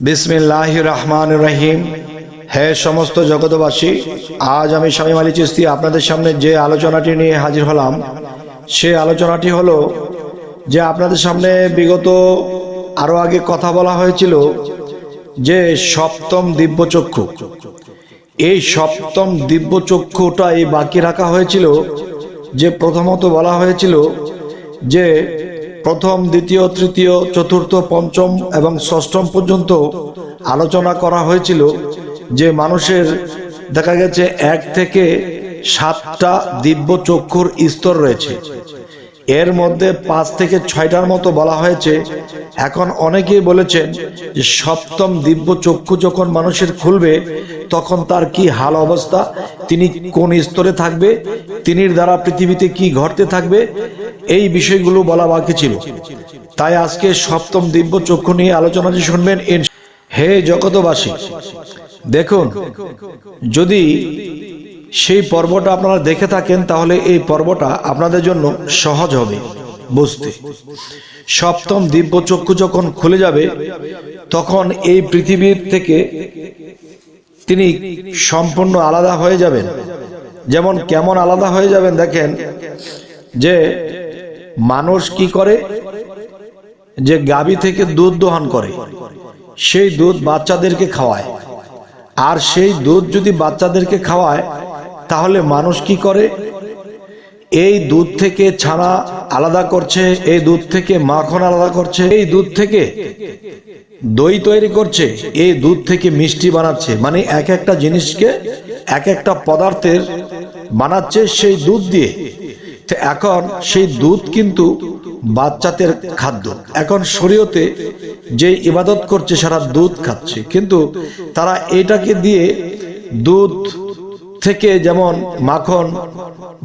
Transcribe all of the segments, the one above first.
বিসমিল্লাহ রহমান রহিম। হে সমস্ত জগতবাসী আজ আমি স্বামী আলী চিস্তি আপনাদের সামনে যে আলোচনাটি নিয়ে হাজির হলাম, সে আলোচনাটি হলো যে আপনাদের সামনে বিগত আরও আগে কথা বলা হয়েছিল যে সপ্তম দিব্যচক্ষু। এই সপ্তম দিব্যচক্ষুটা এই বাকি রাখা হয়েছিল যে প্রথমত বলা হয়েছিল যে প্রথম, দ্বিতীয়, তৃতীয়, চতুর্থ, পঞ্চম এবং ষষ্ঠম পর্যন্ত আলোচনা করা হয়েছিল যে মানুষের দেখা গেছে এক থেকে সাতটা দিব্য চক্ষুর স্তর রয়েছে। এর মধ্যে পাঁচ থেকে ছয়টার মতো বলা হয়েছে, এখন অনেকেই বলেছেন যে সপ্তম দিব্য চক্ষু যখন মানুষের খুলবে, তখন তার কি হাল অবস্থা, তিনি কোন স্তরে থাকবে, তিনির দ্বারা পৃথিবীতে কি ঘটতে থাকবে, এই বিষয়গুলো বলা বাকি ছিল। তাই আজকে সপ্তম দিব্য চক্ষু নিয়ে আলোচনা যে শুনবেন হে জগতবাসী দেখুন, যদি সেই পর্বটা আপনারা দেখে থাকেন, তাহলে এই পর্বটা আপনাদের জন্য সহজ হবে বুঝতে। সপ্তম দিব্য চক্ষু যখন খুলে যাবে, তখন এই পৃথিবীর থেকে তিনি সম্পূর্ণ আলাদা হয়ে যাবেন। যেমন কেমন আলাদা হয়ে যাবেন দেখেন, যে মানুষ কি করে? যে গাভী থেকে দুধ দোহান করে, সেই দুধ বাচ্চাদেরকে খাওয়ায়। আর সেই দুধ যদি বাচ্চাদেরকে খাওয়ায় তাহলে মানুষ কি করে? এই দুধ থেকে ছানা আলাদা করছে, এই দুধ থেকে মাখন আলাদা করছে, এই দুধ থেকে দই তৈরি করছে, এই দুধ থেকে মিষ্টি বানাচ্ছে। মানে এক একটা জিনিসকে এক একটা পদার্থের বানাচ্ছে সেই দুধ দিয়ে। তো এখন সেই দুধ কিন্তু বাচ্চাদের খাদ্য। এখন শরীয়তে যে ইবাদত করছে, সারা দুধ খাচ্ছে। কিন্তু তারা এটাকে দিয়ে দুধ থেকে যেমন মাখন,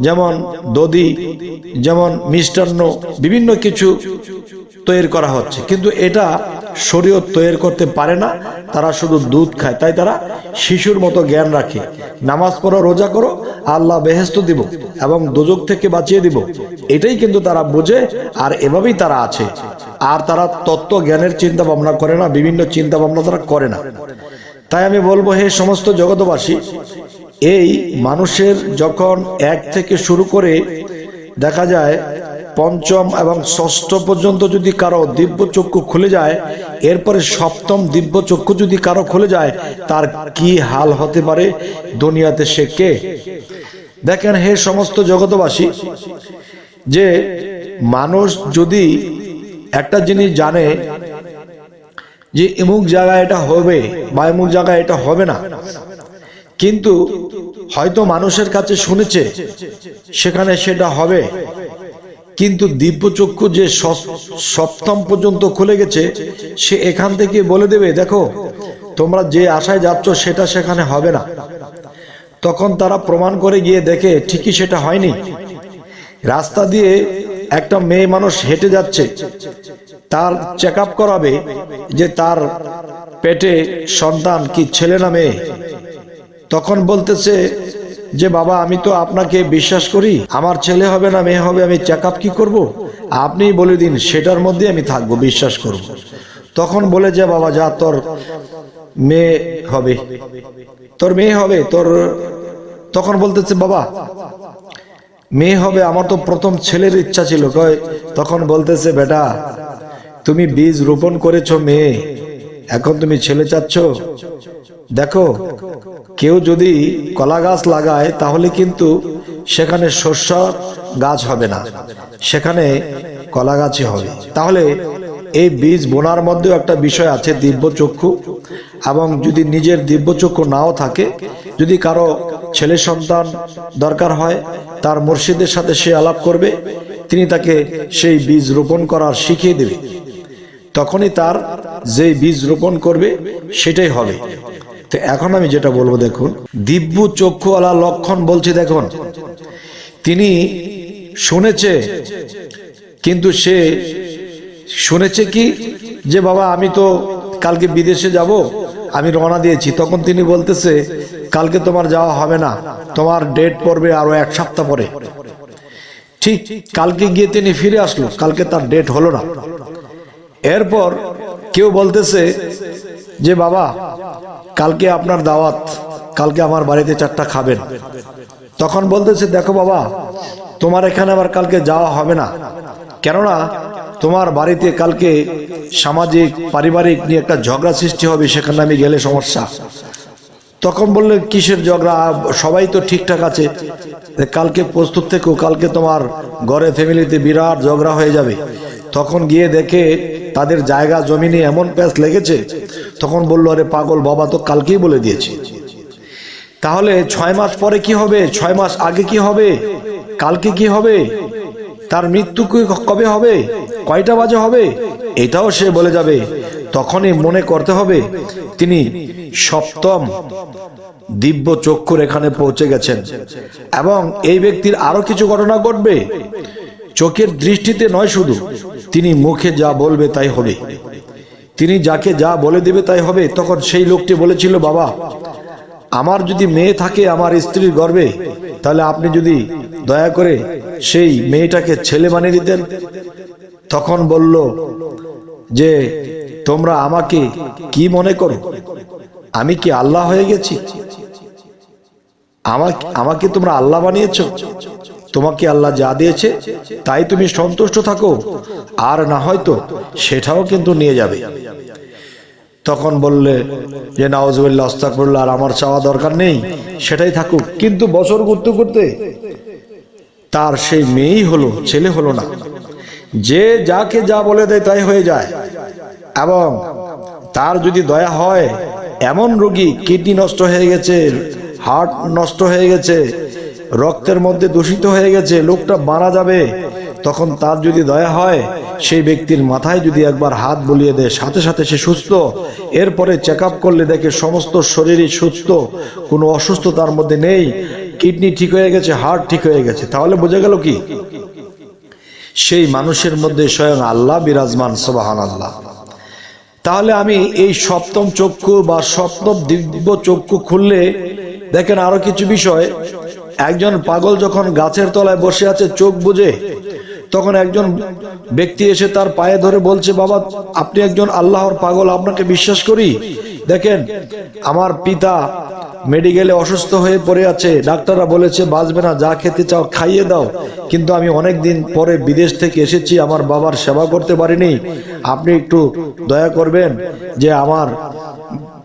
যেমন দধি, যেমন মিষ্টান্ন, বিভিন্ন কিছু তৈরি করা হচ্ছে। কিন্তু এটা শরীয়ত তৈরি করতে পারে না, তারা শুধু দুধ খায়। তাই তারা শিশুর মতো জ্ঞান রাখে। নামাজ পড়ো, রোজা করো, আল্লাহ বেহেস্ত দিব এবং দুযোগ থেকে বাঁচিয়ে দিব। এটাই কিন্তু তারা বোঝে, আর এভাবেই তারা আছে। আর তারা তত্ত্ব জ্ঞানের চিন্তা ভাবনা করে না, বিভিন্ন চিন্তা ভাবনা তারা করে না। তাই আমি বলব, হে সমস্ত জগতবাসী এই মানুষের যখন এক থেকে শুরু করে দেখা যায় পঞ্চম এবং ষষ্ঠ পর্যন্ত যদি কারও দিব্য চক্ষু খুলে যায়, এরপরে সপ্তম দিব্য চক্ষু যদি কারও খুলে যায়, তার কি হাল হতে পারে? দুনিয়াতে সে কে? দেখেন হে সমস্ত জগতবাসী যে মানুষ যদি একটা জিনিস জানে যে এমুক জায়গায় এটা হবে বা এমুক জায়গায় এটা হবে না কিন্তু হয়তো মানুষের কাছে শুনেছে, সেখানে সেটা হবে। কিন্তু দিব্যচক্ষু যে সপ্তম পর্যন্ত খুলে গেছে, সে এখান থেকে বলে দেবে, দেখো, তোমরা যে আশায় যাচ্ছ, সেটা সেখানে হবে না। তখন তারা প্রমাণ করে গিয়ে দেখে, ঠিকই সেটা হয়নি। রাস্তা দিয়ে একটা মেয়ে মানুষ হেঁটে যাচ্ছে। তার চেক করাবে যে তার পেটে সন্তান কি ছেলে না মেয়ে? তখন বলতেছে যে, বাবা, আমি তো আপনাকে বিশ্বাস করি। আমার ছেলে হবে না, মেয়ে হবে, আমি চেক আপ কি করব? আপনিই বলে দিন, সেটার মধ্যে আমি থাকব, বিশ্বাস করব। তখন বলে যে, বাবা, যা, তোর মেয়ে হবে। তোর মেয়ে হবে, তোর তখন বলতেছে, বাবা, মেয়ে হবে, আমার তো প্রথম ছেলের ইচ্ছা ছিল। কয়, তখন বলতেছে, বেটা, তুমি বীজ রোপণ করেছ মেয়ে। এখন তুমি ছেলে চাচ্ছ? দেখো, কেউ যদি কলা গাছ লাগায়, তাহলে কিন্তু সেখানে শস্য গাছ হবে না। সেখানে কলা গাছই হবে। তাহলে এই বীজ বোনার মধ্যেও একটা বিষয় আছে, দিব্য চক্ষু। এবং যদি নিজের দিব্য চক্ষু নাও থাকে, যদি কারও ছেলে সন্তান দরকার হয়, তার মুর্শিদের সাথে সে আলাপ করবে, তিনি তাকে সেই বীজ রোপণ করার শিখিয়ে দেবে। তখনই তার যে বীজ রোপণ করবে, সেটাই হবে। তো এখন আমি যেটা বলব, দেখুন, দিব্য চক্ষুওয়ালা লক্ষণ বলছে, দেখুন। তিনি শুনেছে, কিন্তু সে শুনেছে কি? যে বাবা, আমি তো কালকে বিদেশে যাব, আমি রওনা দিয়েছি। তখন তিনি বলতেছে, কালকে তোমার যাওয়া হবে না, তোমার ডেট পড়বে আরও এক সপ্তাহ পরে। ঠিক কালকে গিয়ে তিনি ফিরে আসলো, কালকে তার ডেট হলো না। এরপর কেউ বলতেছে যে, বাবা, কালকে আপনার দাওয়াত, কালকে আমার বাড়িতে চারটা খাবেন। তখন বলতেছে, দেখো বাবা, তোমার এখানে আবার কালকে যাওয়া হবে না। কেননা, তোমার বাড়িতে কালকে সামাজিক, পারিবারিক নিয়ে একটা ঝগড়া সৃষ্টি হবে, সেখানে আমি গেলে সমস্যা। তখন বললে, কিসের ঝগড়া? সবাই তো ঠিকঠাক আছে। কালকে প্রস্তুত থেকো, কালকে তোমার ঘরে ফ্যামিলিতে বিরাট ঝগড়া হয়ে যাবে। তখন গিয়ে দেখে তাদের জায়গা জমিনে এমন প্যাঁচ লেগেছে, তখন বলল, আরে পাগল বাবা, তো কালকেই বলে দিয়েছে। তাহলে ছয় মাস পরে কি হবে? ছয় মাস আগে কি হবে? কালকে কি হবে? তার মৃত্যু কবে হবে? কয়টা বাজে হবে? এটাও সে বলে যাবে। তখনই মনে করতে হবে, তিনি সপ্তম দিব্য চক্ষুর এখানে পৌঁছে গেছেন। এবং এই ব্যক্তির আরও কিছু ঘটনা ঘটবে। চোখের দৃষ্টিতে নয় শুধু তিনি মুখে যা বলবে তাই হবে। তিনি যাকে যা বলে দেবে তাই হবে। তখন সেই লোকটি বলেছিল, বাবা, আমার যদি মেয়ে থাকে আমার স্ত্রীর গর্বে তাহলে আপনি যদি দয়া করে সেই মেয়েটাকে ছেলে বানিয়ে দিতেন। তখন বলল, যে তোমরা আমাকে কি মনে করো? আমি কি আল্লাহ হয়ে গেছি? আমাকে আমাকে তোমরা আল্লাহ বানিয়েছো? তোমাকে আল্লাহ যা দিয়েছে, তাই তুমি সন্তুষ্ট থাকো। আর না হয়তো সেটাও কিন্তু নিয়ে যাবে। তখন বললে, যে নাওজুল্লাহ অস্তাকবুল্লাহ আর আমার চাওয়া দরকার নেই, সেটাই থাকুক। কিন্তু বছর করতে করতে তার সেই মেয়েই হলো, ছেলে হলো না। যে যাকে যা বলে দেয় তাই হয়ে যায়। এবং তার যদি দয়া হয়, এমন রোগী কিডনি নষ্ট হয়ে গেছে, হার্ট নষ্ট হয়ে গেছে রক্তের মধ্যে দূষিত হয়ে গেছে, লোকটা মারা যাবে। তখন তার যদি দয়া হয়, সেই ব্যক্তির মাথায় যদি একবার হাত বলিয়ে দেয়, সাথে সাথে সে সুস্থ। এরপরে চেক করলে দেখে সমস্ত শরীরই সুস্থ, কোনো অসুস্থ তার মধ্যে নেই, কিডনি ঠিক হয়ে গেছে, হার্ট ঠিক হয়ে গেছে। তাহলে বোঝা গেল কি? সেই মানুষের মধ্যে স্বয়ং আল্লাহ বিরাজমান সবাহান আল্লাহ তাহলে আমি এই সপ্তম চক্ষু বা সপ্তম দিব্য চক্ষু খুললে, দেখেন আরও কিছু বিষয়। একজন পাগল যখন গাছের তলায় বসে আছে, চোখ বুঝে তখন একজন ব্যক্তি এসে তার পায়ে ধরে বলছে, বাবা, আপনি একজন আল্লাহর পাগল, আপনাকে বিশ্বাস করি? দেখেন, আমার পিতা মেডিকেলে অসুস্থ হয়ে পড়ে আছে। ডাক্তাররা বলেছে, বাঁচবে না, যা খেতে চাও খাইয়ে দাও। কিন্তু আমি অনেক দিন পরে বিদেশ থেকে এসেছি, আমার বাবার সেবা করতে পারিনি। আপনি একটু দয়া করবেন যে আমার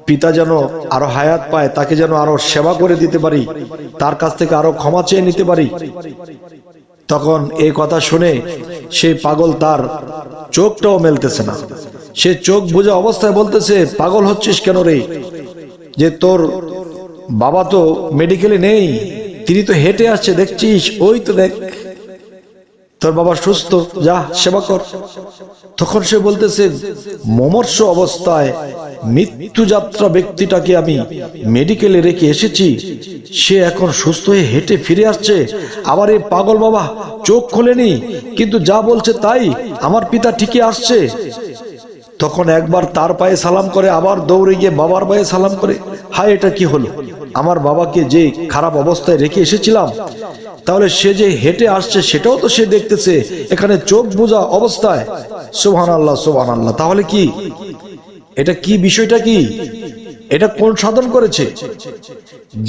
পিতা যেন আরও হায়াত পায়, তাকে যেন আরও সেবা করে দিতে পারি, তার কাছ থেকে আরও ক্ষমা চেয়ে নিতে পারি। তখন এই কথা শুনে সেই পাগল তার চোখটাও মেলতেছে না। সে চোখ বুঝে অবস্থায় বলতেছে, পাগল হচ্ছিস কেন রে? যে তোর বাবা তো মেডিকেলে নেই, তিনি তো হেঁটে আসছে, দেখছিস? ওই তো দেখ। তোর বাবা সুস্থ, যা, সেবা কর। তখন সে বলতেছে, মমর্ষ অবস্থায় মৃত্যুযাত্রা ব্যক্তিটাকে আমি মেডিকেলে রেখে এসেছি। সে এখন সুস্থ হয়ে হেঁটে ফিরে আসছে। আবার এই পাগল বাবা চোখ খোলেনি, কিন্তু যা বলছে তাই আমার পিতা ঠিকই আসছে। তখন একবার তার পায়ে সালাম করে, আবার দৌড়ে গিয়ে বাবার পায়ে সালাম করে, হায়, এটা কি হলো? আমার বাবাকে যে খারাপ অবস্থায় রেখে এসেছিলাম তাহলে সে যে হেঁটে আসছে, সেটাও তো সে দেখতেছে। এখানে চোখ বোঝা অবস্থায়। সোহান আল্লাহ সোহান আল্লাহ তাহলে কি? এটা কি বিষয়টা কি? এটা কোন সাধন করেছে?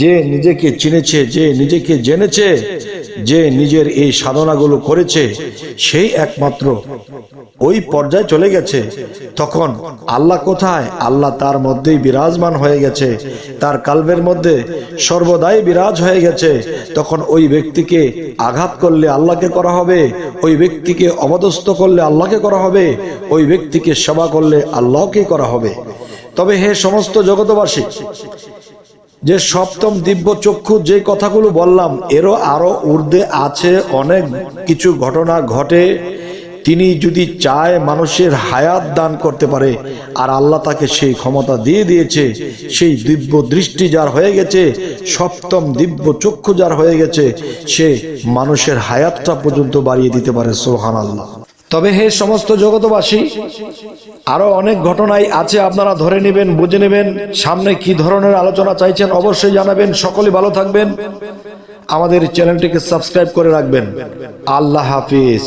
যে নিজেকে চিনেছে, যে নিজেকে জেনেছে, যে নিজের এই সাধনাগুলো করেছে, সেই একমাত্র ওই পর্যায়ে চলে গেছে। তখন আল্লাহ কোথায়? আল্লাহ তার মধ্যেই বিরাজমান হয়ে গেছে। তার কালবের মধ্যে সর্বদাই বিরাজ হয়ে গেছে। তখন ওই ব্যক্তিকে আঘাত করলে আল্লাহকে করা হবে, ওই ব্যক্তিকে অবদস্ত করলে আল্লাহকে করা হবে, ওই ব্যক্তিকে সেবা করলে আল্লাহকে করা হবে। তবে হে সমস্ত জগতবাসী যে সপ্তম দিব্য চক্ষু যে কথাগুলো বললাম, এরও আরও ঊর্ধ্বে আছে, অনেক কিছু ঘটনা ঘটে। তিনি যদি চায় মানুষের হায়াত দান করতে পারে, আর আল্লাহ তাকে সেই ক্ষমতা দিয়ে দিয়েছে, সেই দিব্য দৃষ্টি যার হয়ে গেছে, সপ্তম দিব্য চক্ষু যার হয়ে গেছে, সে মানুষের হায়াতটা পর্যন্ত বাড়িয়ে দিতে পারে সোহান আল্লাহ তবে হে সমস্ত জগতবাসী আরও অনেক ঘটনাই আছে আপনারা ধরে নেবেন, বুঝে নেবেন, সামনে কি ধরনের আলোচনা চাইছেন অবশ্যই জানাবেন সকলে ভালো থাকবেন। আমাদের চ্যানেলটিকে সাবস্ক্রাইব করে রাখবেন। আল্লাহ হাফিজ।